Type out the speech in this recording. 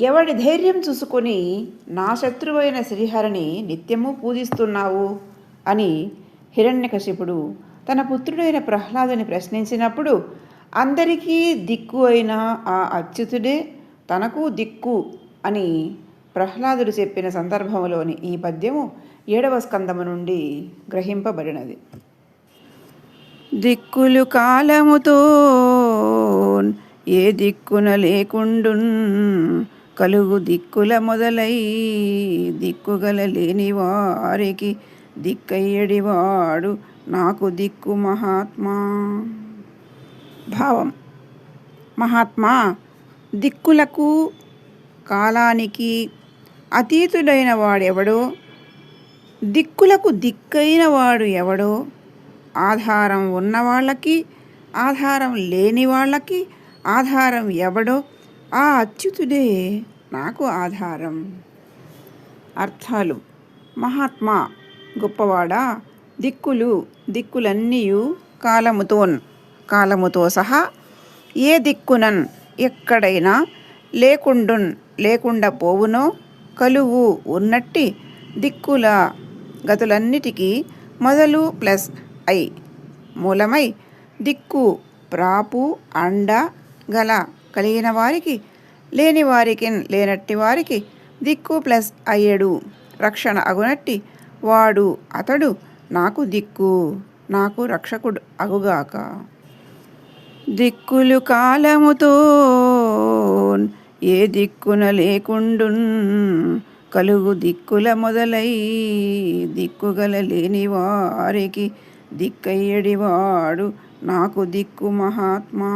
ఎవడి ధైర్యం చూసుకొని నా శత్రువైన శ్రీహరిని నిత్యము పూజిస్తున్నావు? అని హిరణ్యకశిపుడు తన పుత్రుడైన ప్రహ్లాదుని ప్రశ్నించినప్పుడు అందరికీ దిక్కు అయిన ఆ అచ్యుతుడే తనకు దిక్కు అని ప్రహ్లాదుడు చెప్పిన సందర్భంలోని ఈ పద్యము ఏడవ స్కందము నుండి గ్రహింపబడినది. దిక్కులు కాలముతో ఏ దిక్కున లేకుండున్ కలుగు దిక్కుల మొదలై దిక్కుగల లేని వారికి దిక్కయ్యడివాడు నాకు దిక్కు మహాత్మా. భావం. మహాత్మా దిక్కులకు కాలానికి అతీతుడైన వాడెవడో దిక్కులకు దిక్కైన వాడు ఎవడో ఆధారం ఉన్నవాళ్ళకి ఆధారం లేని వాళ్ళకి ఆధారం ఎవడో ఆ అచ్యుతుడే నాకు ఆధారం. అర్థాలు. మహాత్మా గొప్పవాడా దిక్కులు దిక్కులన్నీయు కాలముతోన్. కాలముతో సహా ఏ దిక్కునన్ ఎక్కడైనా లేకుండున్ లేకుండా పోవునో కలువు ఉన్నట్టి దిక్కుల గతులన్నిటికీ మొదలు ప్లస్ ఐ మూలమై దిక్కు ప్రాపు అండ గల కలిగిన వారికి లేని వారికి లేనట్టి వారికి దిక్కు ప్లస్ అయ్యడు. రక్షణ అగునట్టి వాడు అతడు నాకు దిక్కు నాకు రక్షకుడు అగుగాక. దిక్కులు కాలముతో ఏ దిక్కున లేకుండున్ కలుగు దిక్కుల మొదలై దిక్కుగల లేని వారికి దిక్కయ్యడివాడు నాకు దిక్కు మహాత్మా.